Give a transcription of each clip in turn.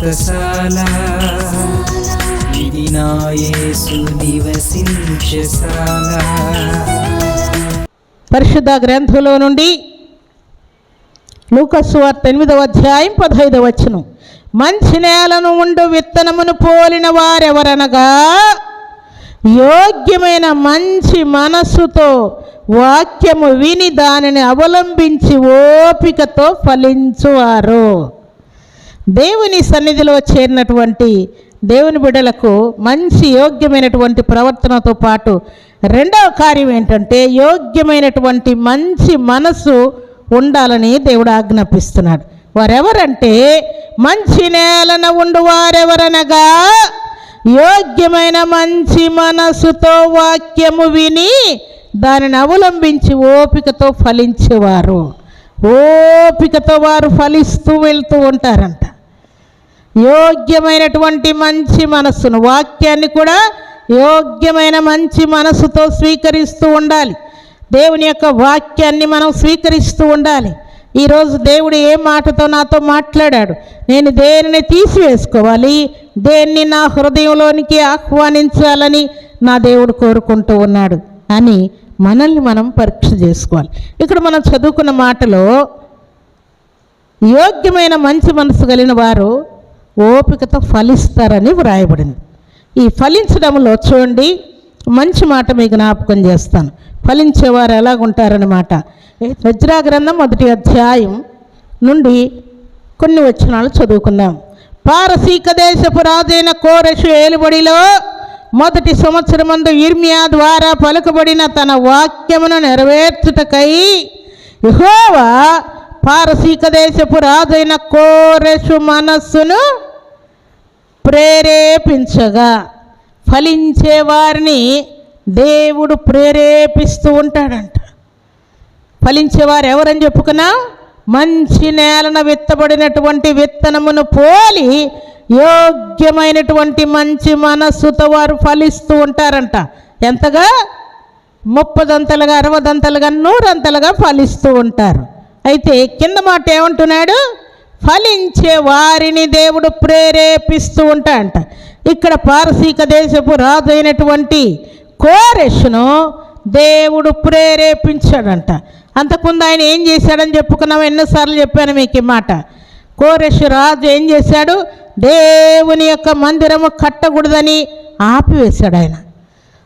వ్రతశాల ఇది నివసించశాల పరిశుద్ధ గ్రంథంలో నుండి లూకసు వార్త ఎనిమిదవ అధ్యాయం పదహైదవ వచ్చును మంచి నేలను ఉండు విత్తనమును పోలిన వారెవరనగా? యోగ్యమైన మంచి మనస్సుతో వాక్యము విని దానిని అవలంబించి ఓపికతో ఫలించువారు. దేవుని సన్నిధిలో చేరినటువంటి దేవుని బిడ్డలకు మంచి యోగ్యమైనటువంటి ప్రవర్తనతో పాటు రెండవ కార్యం ఏంటంటే యోగ్యమైనటువంటి మంచి మనసు ఉండాలని దేవుడు ఆజ్ఞాపిస్తున్నాడు. వారెవరంటే మంచి నేలన ఉండు వారెవరనగా యోగ్యమైన మంచి మనసుతో వాక్యము విని దానిని అవలంబించి ఓపికతో ఫలించేవారు. ఓపికతో వారు ఫలిస్తూ వెళ్తూ ఉంటారంట. యోగ్యమైనటువంటి మంచి మనస్సును వాక్యాన్ని కూడా యోగ్యమైన మంచి మనస్సుతో స్వీకరిస్తూ ఉండాలి. దేవుని యొక్క వాక్యాన్ని మనం స్వీకరిస్తూ ఉండాలి. ఈరోజు దేవుడు ఏ మాటతో నాతో మాట్లాడాడు? నేను దేనిని తీసివేసుకోవాలి? దేన్ని నా హృదయంలోనికి ఆహ్వానించాలని నా దేవుడు కోరుకుంటూ ఉన్నాడు అని మనల్ని మనం పరీక్ష చేసుకోవాలి. ఇక్కడ మనం చదువుకున్న మాటలో యోగ్యమైన మంచి మనసు కలిగిన వారు ఓపికతో ఫలిస్తారని వ్రాయబడింది. ఈ ఫలించడంలో చూడండి మంచి మాట మీకు జ్ఞాపకం చేస్తాను. ఫలించేవారు ఎలాగుంటారనమాట వజ్రా గ్రంథం మొదటి అధ్యాయం నుండి కొన్ని వచనాలు చదువుకుందాం. పారసీక దేశపు రాజైన కోరషు ఏలుబడిలో మొదటి సంవత్సరమందు ఇర్మియా ద్వారా పలుకబడిన తన వాక్యమును నెరవేర్చుటకై యెహోవా పారసీక దేశపు రాజైన కోరెషు మనస్సును ప్రేరేపించగా. ఫలించే వారిని దేవుడు ప్రేరేపిస్తూ ఉంటాడంట. ఫలించేవారు ఎవరని చెప్పుకున్నా? మంచి నేలన విత్తబడినటువంటి విత్తనమును పోలి యోగ్యమైనటువంటి మంచి మనస్సుతో వారు ఫలిస్తూ ఉంటారంట. ఎంతగా? ముప్పదంతలుగా అరవదంతలుగా నూరంతలుగా ఫలిస్తూ ఉంటారు. అయితే కింద మాట ఏమంటున్నాడు? ఫలించే వారిని దేవుడు ప్రేరేపిస్తూ ఉంటాడంట. ఇక్కడ పారసీక దేశపు రాజు అయినటువంటి కోరెష్ను దేవుడు ప్రేరేపించాడంట. అంతకుముందు ఆయన ఏం చేశాడని చెప్పుకున్నాం ఎన్నోసార్లు చెప్పాను మీకు ఈ మాట. కోరెష్ రాజు ఏం చేశాడు? దేవుని యొక్క మందిరము కట్టకూడదని ఆపివేశాడు ఆయన.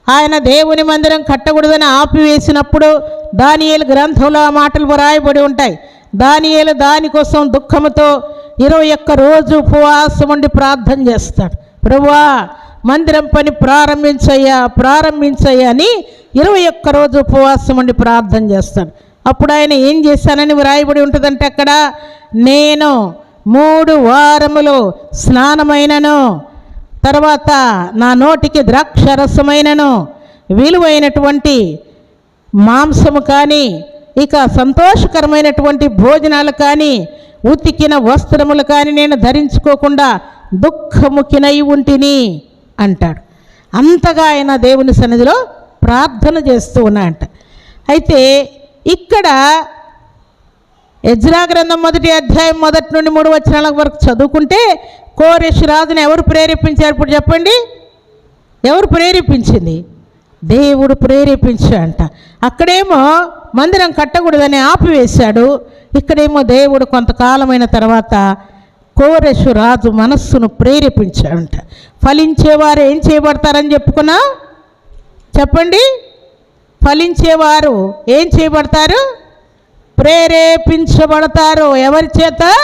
ఆయన దేవుని మందిరం కట్టకూడదని ఆపివేసినప్పుడు దానియలు గ్రంథంలో ఆ మాటలు వ్రాయబడి ఉంటాయి. దానియేలు దానికోసం దుఃఖముతో ఇరవై ఒక్క రోజు ఉపవాసం ఉండి ప్రార్థన చేస్తాడు. ప్రభువా మందిరం పని ప్రారంభించయ్యా ప్రారంభించయ్యా అని ఇరవై ఒక్క రోజు ఉపవాసం ఉండి ప్రార్థన చేస్తాడు. అప్పుడు ఆయన ఏం చేశానని వ్రాయబడి ఉంటుందంటే అక్కడ నేను మూడు వారములు స్నానమైనను తర్వాత నా నోటికి ద్రాక్షరసమైనను విలువైనటువంటి మాంసము కానీ ఇక సంతోషకరమైనటువంటి భోజనాలు కానీ ఉతికిన వస్త్రములు కానీ నేను ధరించుకోకుండా దుఃఖముఖినై ఉంటిని అంటాడు. అంతగా ఆయన దేవుని సన్నిధిలో ప్రార్థన చేస్తూ ఉన్నాయంట అయితే ఇక్కడ యజ్రా గ్రంథం మొదటి అధ్యాయం మొదటి నుండి మూడు వచనాల వరకు చదువుకుంటే కోరేష్ రాజుని ఎవరు ప్రేరేపించారు ఇప్పుడు చెప్పండి? ఎవరు ప్రేరేపించింది? దేవుడు ప్రేరేపించాడంట. అక్కడేమో మందిరం కట్టకూడదని ఆపివేశాడు. ఇక్కడేమో దేవుడు కొంతకాలమైన తర్వాత కోరెషు రాజు మనస్సును ప్రేరేపించాడంట. ఫలించేవారు ఏం చేయబడతారని చెప్పుకున్నా? చెప్పండి. ఫలించేవారు ఏం చేయబడతారు? ప్రేరేపించబడతారు. ఎవరి చేత?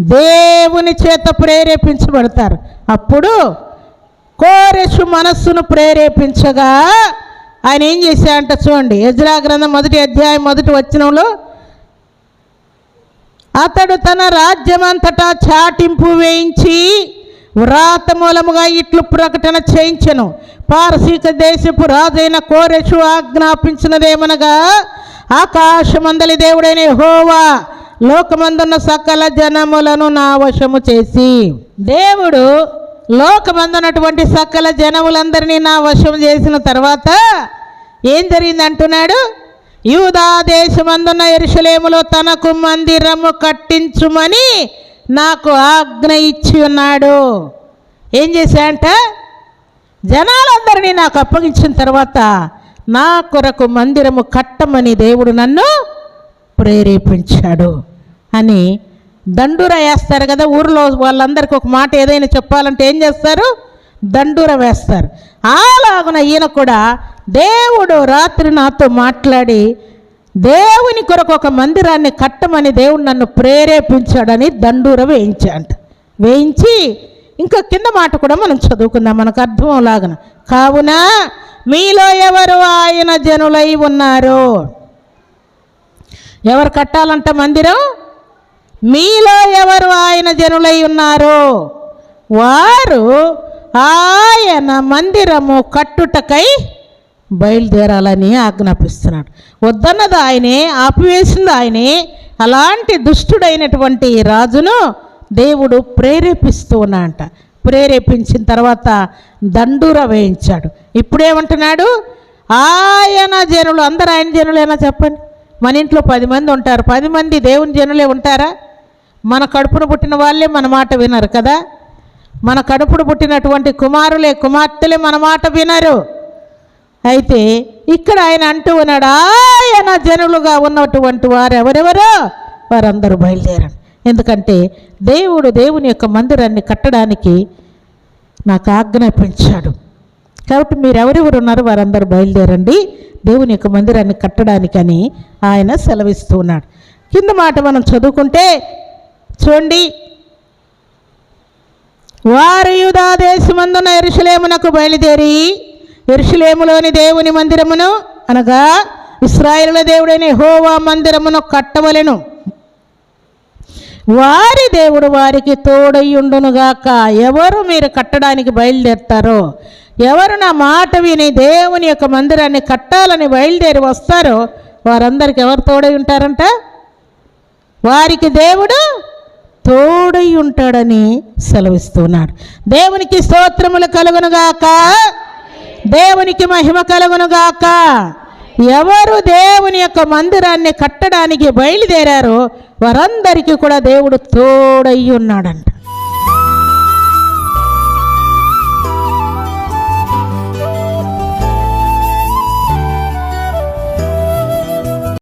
దేవుని చేత ప్రేరేపించబడతారు. అప్పుడు కోరెషు మనస్సును ప్రేరేపించగా ఆయన ఏం చేశాడంట చూడండి. యజ్రా గ్రంథం మొదటి అధ్యాయం మొదటి వచ్చినంలో అతడు తన రాజ్యమంతటా చాటింపు వేయించి వ్రాత మూలముగా ఇట్లు ప్రకటన చేయించను. పారసీక దేశపు రాజైన కోరెషు ఆజ్ఞాపించినదేమనగా ఆకాశమందలి దేవుడైన హోవా లోకమందున్న సకల జనములను నా వశము చేసి దేవుడు లోకమందున్నటువంటి సకల జనములందరినీ నా వశం చేసిన తర్వాత ఏం జరిగింది అంటున్నాడు యూదా దేశమందున్న ఎరుషలేములో తనకు మందిరము కట్టించుమని నాకు ఆజ్ఞ ఇచ్చి ఉన్నాడు. ఏం చేశాయంట జనాలందరినీ నాకు అప్పగించిన తర్వాత నా కొరకు మందిరము కట్టమని దేవుడు నన్ను ప్రేరేపించాడు అని దండూర వేస్తారు కదా ఊరిలో వాళ్ళందరికీ ఒక మాట ఏదైనా చెప్పాలంటే ఏం చేస్తారు? దండూర వేస్తారు. అలాగున ఈయన కూడా దేవుడు రాత్రి నాతో మాట్లాడి దేవుని కొరకు ఒక మందిరాన్ని కట్టమని దేవుడు నన్ను ప్రేరేపించాడని దండూర వేయించాడంట. వేయించి ఇంకా కింద మాట కూడా మనం చదువుకుందాం మనకు అర్థం లాగన కావున మీలో ఎవరు ఆయన జనులై ఉన్నారు? ఎవరు కట్టాలంట మందిరం? మీలో ఎవరు ఆయన జనులై ఉన్నారో? వారు ఆయన మందిరము కట్టుటకై బయలుదేరాలని ఆజ్ఞాపిస్తున్నాడు. వద్దన్నది ఆయనే ఆపివేసింది ఆయనే. అలాంటి దుష్టుడైనటువంటి రాజును దేవుడు ప్రేరేపిస్తూ ఉన్నాడంట. ప్రేరేపించిన తర్వాత దండూర వేయించాడు. ఇప్పుడేమంటున్నాడు? ఆయన జనులు అందరు ఆయన జనులేనా చెప్పండి? మన ఇంట్లో పది మంది ఉంటారు. పది మంది దేవుని జనులే ఉంటారా? మన కడుపును పుట్టిన వాళ్ళే మన మాట వినరు కదా? మన కడుపును పుట్టినటువంటి కుమారులే కుమార్తెలే మన మాట వినరు. అయితే ఇక్కడ ఆయన అంటూ ఉన్నాడు ఆయన జనులుగా ఉన్నటువంటి వారు ఎవరెవరు వారందరూ బయలుదేరండి. ఎందుకంటే దేవుడు దేవుని యొక్క మందిరాన్ని కట్టడానికి నాకు ఆజ్ఞాపించాడు. కాబట్టి మీరు ఎవరెవరు ఉన్నారు వారందరూ బయలుదేరండి. దేవుని యొక్క మందిరాన్ని కట్టడానికని ఆయన సెలవిస్తూ ఉన్నాడు. కింద మాట మనం చదువుకుంటే చూడండి. వారు యూదా దేశమందున ఎరుషలేమునకు బయలుదేరి ఎరుషులేములోని దేవుని మందిరమును అనగా ఇస్రాయిల దేవుడైన హోవా మందిరమును కట్టవలెను. వారి దేవుడు వారికి తోడయ్యుండునుగాక ఎవరు మీరు కట్టడానికి బయలుదేరుతారో ఎవరు నా మాట విని దేవుని యొక్క మందిరాన్ని కట్టాలని బయలుదేరి వస్తారో వారందరికి ఎవరు తోడై ఉంటారంట? వారికి దేవుడు తోడై ఉంటాడని సెలవిస్తున్నాడు. దేవునికి స్తోత్రములు కలుగునుగాక. దేవునికి మహిమ కలుగునుగాక. ఎవరు దేవుని యొక్క మందిరాన్ని కట్టడానికి బయలుదేరారో వారందరికీ కూడా దేవుడు తోడై ఉన్నాడంట